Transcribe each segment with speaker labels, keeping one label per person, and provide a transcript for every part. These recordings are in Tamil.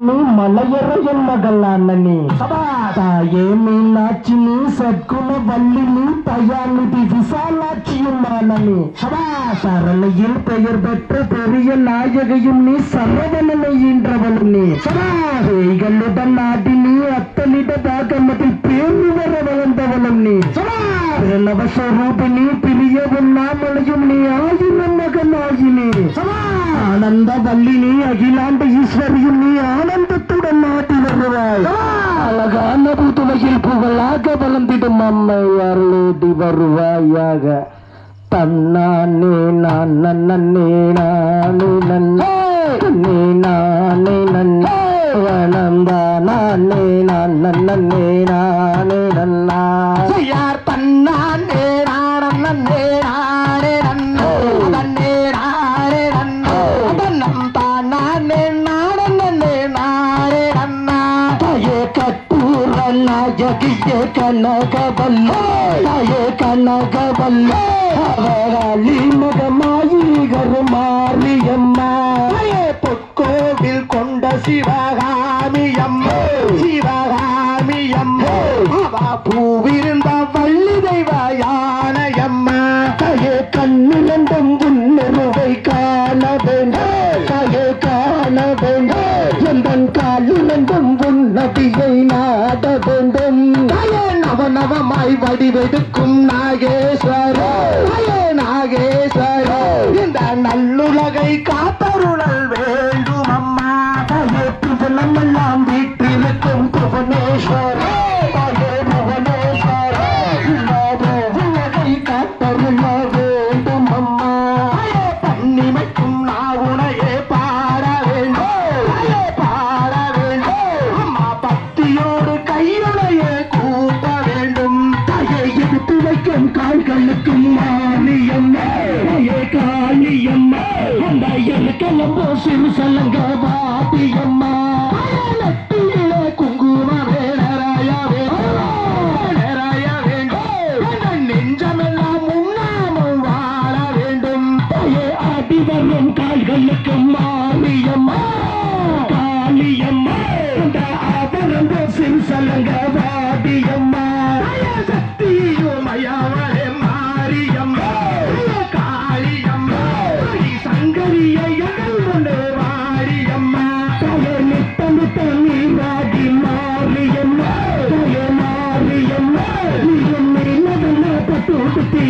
Speaker 1: நீ மலையறையன் மகள் அண்ணனி தாயே மீனாட்சி நீ சற்குண வள்ளி நீ தயாநிதி விசாலாட்சியும் அண்ணனி சரணையில் பெயர் பெற்ற பெரிய நாயகையும் நீ சரவணனை ஈன்றவளும் நீ. பேய்களுடன் நாடி நீ அத்தனிட பாகமதில் பேரு வர வளர்ந்தவளும் நீ. பிரணவஸ்வரூபிணி பிரியவும் நாமலையும் நீ ஆயிரம் ஆனந்த வல்லினி அகிலாண்ட ஈஸ்வரியும் நீ ஆனந்தத்துடன் நாட்டி வருவாய். அழகான புதுவையில் புகழாக வளர்ந்திடும் அம்மை அருளேடி வருவாயாக. தன்னானே நான் நன்னே நானே நன்னே நானே நன்னே வனந்தா நானே நான் நன்னே நாயகியே கனகவல்ல தாயே கனகவல்ல அவராளி மகமாயி கருமாரியம்மா தாயே பொற்கோவில் கொண்ட சிவகாமி அம்மோ சிவகாமி அம்மோ அவ பூவிருந்த வள்ளி தெய்வ யானையம்மா. தாயே கண்ணிலண்டும் உன்னுருவை காண வேண்டும். தாயே காண வேண்டும். எந்தன் காலிலண்டும் வடிவெடுக்கும் நாகேஸ்வரா. சிறுசலங்க வாடியம்மா தாயே சக்தியும் மயாவளே மாரியம்மா. காளியம்மா. சங்கரியை கொண்டு வாடியம்மா தாயே நித்த நித்த நீ வாடி மாரியம்மா. மாரியம்மா. நீயும் நீலவெல்ல பட்டு குத்தி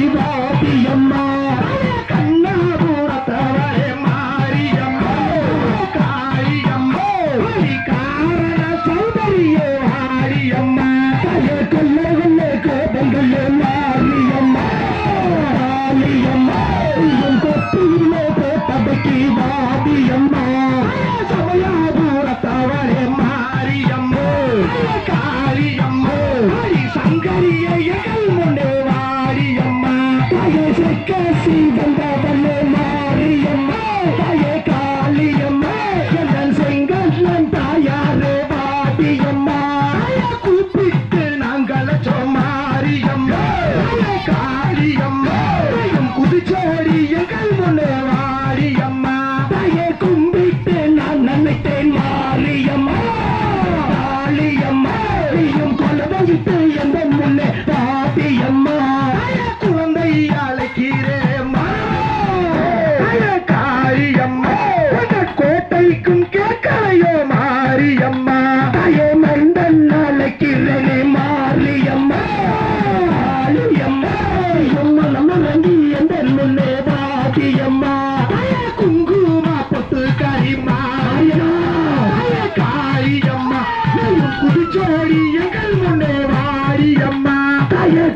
Speaker 1: தாயே கொல்ல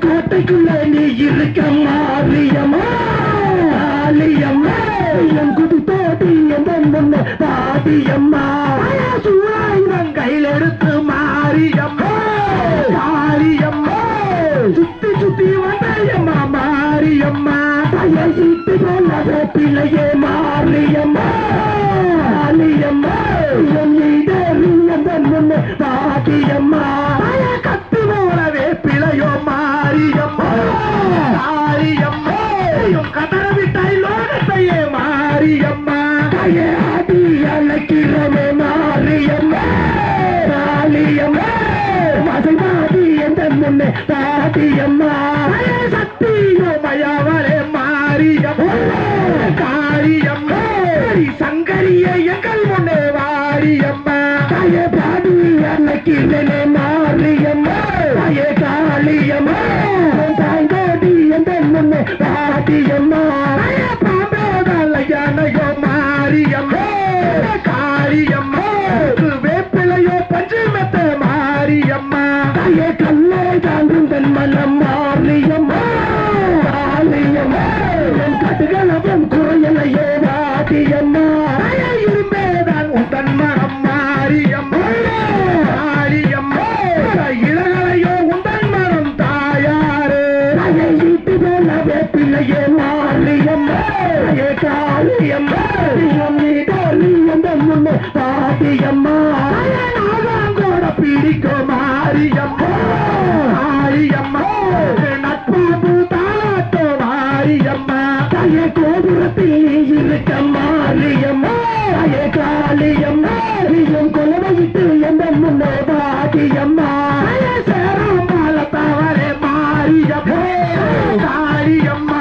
Speaker 1: கோட்டைக்குள்ள நீ இருக்க மாரியம்மா காளியம்மா என் குதி தோட்டி எந்த முன்னே பாட்டியம்மா. சூழாயுதம் கையில் எடுத்து மாரியம்மா காளியம்மா சுத்தி சுத்தி வந்தையம்மா மாரியம்மா தாய சீட்டு போல பிள்ளையே முன்னே பாட்டியம்மா சத்தியமயவரே மாரியம்மா. காளியம்மா. சங்கரிய எங்கள் முன்னே வாரியம்மா. தாயே பாடி அன்னைக்கு நினை மாரியம்மா தாயே காளியம்மா தாய்கோடி எந்த முன்னே பாட்டியம்மா மாரியம்மா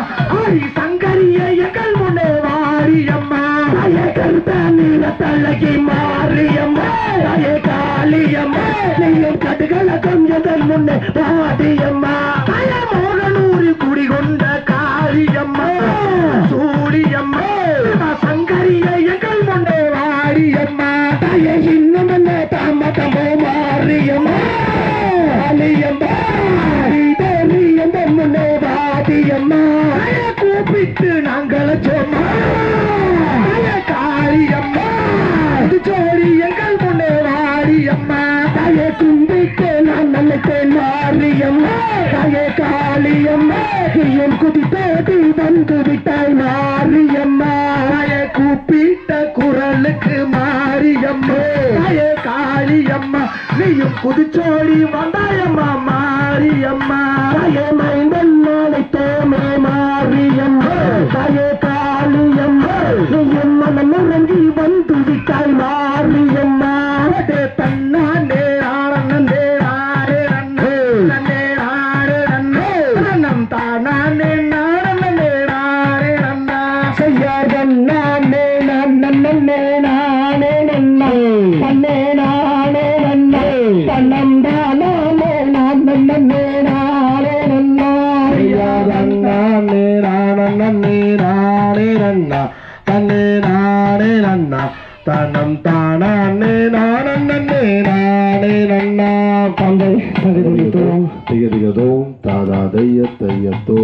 Speaker 1: சங்கரிய எங்கள் முன்னே வாரியம்மா. கருத்த நீல தள்ளகி மாரியம்மா காளியம்மா. நீயும் கடுகளகம் கொஞ்சதன் முன்னே பாடியம்மா வாடியம்மா தாயே கூப்பிட்டு நாங்கள சொன்னா தாயே காளியம்மா ஜோடி எங்கள் முன்னே வாரியம்மா. தாயே கும்பிட்டு நான் நினைத்தேன் மாரியம்மா தாயே காளியம்மா நீயும் குதித்தோடி வந்து விட்டாய் மாரியம்மா தாயே கூப்பிட்ட குரலுக்கு மாரியம்மா. காளியம்மா நீயும் குதிச்சோடி வந்தாயம்மா மாரியம்மா. தாயே மைந்தன் நாளை நன்னா தன்னே நானே நன்னா தனம் தானே நானே நானே நன்னா பந்தை
Speaker 2: திகதிகதோம் தாதா தைய தையத்தோ